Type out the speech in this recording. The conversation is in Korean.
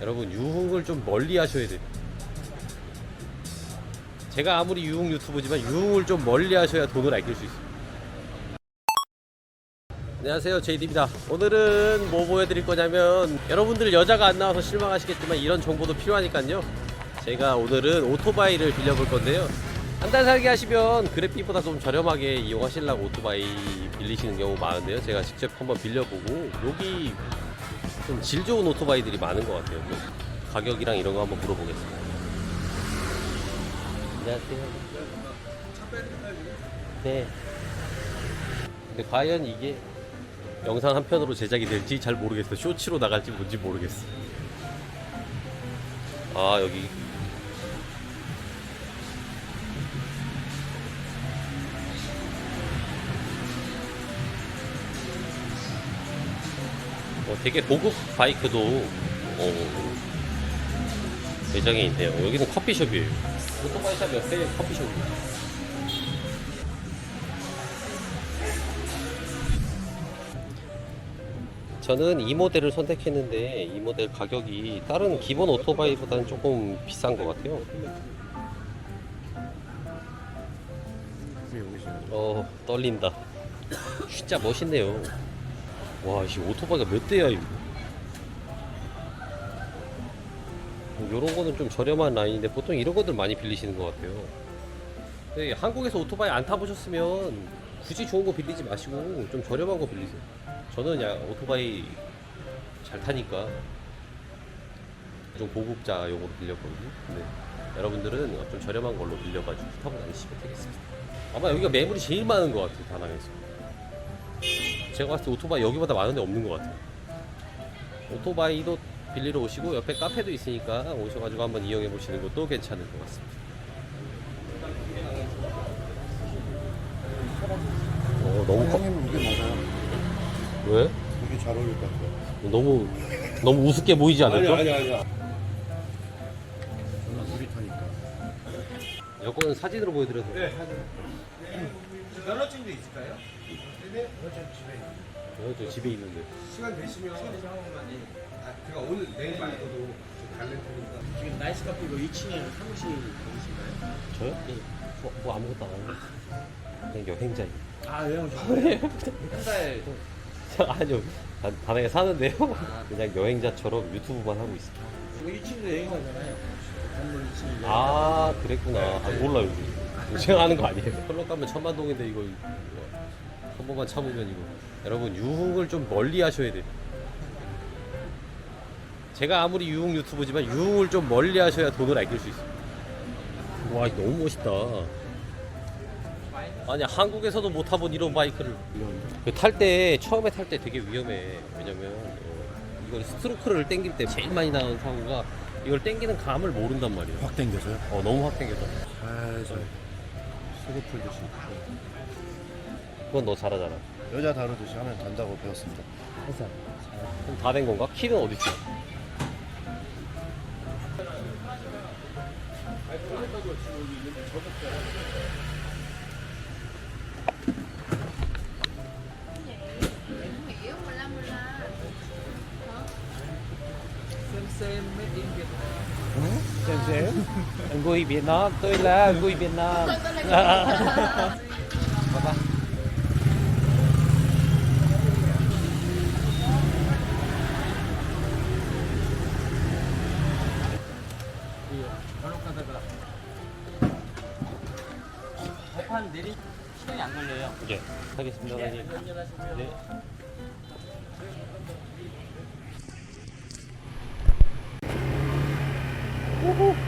여러분 유흥을 좀 멀리 하셔야 돼요. 제가 아무리 유흥 유튜브지만 유흥을 좀 멀리 하셔야 돈을 아낄 수 있어요. 안녕하세요 제이디입니다 오늘은 뭐 보여드릴 거냐면 여러분들 여자가 안 나와서 실망하시겠지만 이런 정보도 필요하니까요 제가 오늘은 오토바이를 빌려볼 건데요 한 달 살기 하시면 그래픽보다 좀 저렴하게 이용하시려고 오토바이 빌리시는 경우 많은데요 제가 직접 한번 빌려보고 여기 좀 질 좋은 오토바이들이 많은 것 같아요 좀 가격이랑 이런 거 한번 물어보겠습니다 안녕하세요 네 근데 과연 이게 영상 한 편으로 제작이 될지 잘 모르겠어. 쇼츠로 나갈지 뭔지 모르겠어. 아 여기 어, 되게 고급 바이크도 어, 매장에 있네요. 여기는 커피숍이에요. 오토바이샵 옆에 커피숍이에요. 저는 이 모델을 선택했는데 이 모델 가격이 다른 기본 오토바이보다는 조금 비싼 것 같아요. 어 떨린다. 진짜 멋있네요. 와, 이 오토바이가 몇 대야 이거? 이런 거는 좀 저렴한 라인인데 보통 이런 것들 많이 빌리시는 것 같아요. 근데 한국에서 오토바이 안 타보셨으면 굳이 좋은 거 빌리지 마시고 좀 저렴한 거 빌리세요. 저는 야 오토바이 잘 타니까 좀 고급자용으로 빌렸거든요. 근데 여러분들은 좀 저렴한 걸로 빌려가지고 타고 다니시면 되겠습니다. 아마 여기가 매물이 제일 많은 것 같아요, 다낭에서. 제가 봤을 때 오토바이 여기보다 많은 데 없는 것 같아요. 오토바이도 빌리러 오시고 옆에 카페도 있으니까 오셔가지고 한번 이용해 보시는 것도 괜찮을 것 같습니다. 어, 너무 커. 이게 맞아요. 왜? 이게 잘 어울릴 것 같아요. 너무 너무 우습게 보이지 않을까? 아니야. 저는 물이 타니까. 여권 사진으로 보여드려서. 네. 면허증도 있을까요? 어, 저 집에 있는데. 시간 되시면 시간 되시면 한 번만 예. 아, 제가 오늘 내일 말고도 좀 갈릴 테니까 지금 나이스 카페 이거 2층에 사무실 보이신가요? 저요? 뭐, 뭐 아무것도 안 하고. 그냥 여행자예요. 아 여행. 한달 아니요. 다- 다낭에 사는데요. 그냥 여행자처럼 유튜브만 하고 있어요. 이거 2층도 여행사잖아요. 건물 2층이 아, 그랬구나. 아, 몰라요. 아는 거 아니에요. 컬러 가면 천만동인데 이거, 이거 한 번만 참으면 이거. 여러분 유흥을 좀 멀리 하셔야 돼요. 제가 아무리 유흥 유튜브지만 유흥을 좀 멀리 하셔야 돈을 아낄 수 있어요. 와, 너무 멋있다. 아니 한국에서도 못 타본 이런 바이크를 탈 때 처음에 탈 때 되게 위험해. 왜냐면 어, 이건 스트로크를 땡길 때 제일 많이 나는 사고가 이걸 땡기는 감을 모른단 말이야. 확 당겨서요? 어 너무 확 땡겨서. 살살. 수고 풀듯이. 그건 너 잘하잖아. 여자 다루듯이 하면 된다고 배웠습니다. 그럼 다 된 건가? 키는 어디 있어? Xem xem. Người Việt Nam, tôi là người Việt Nam. 대판 내리 시간이 안 걸려요. 예. 하겠습니다. 안전하시고요. 네. 우후.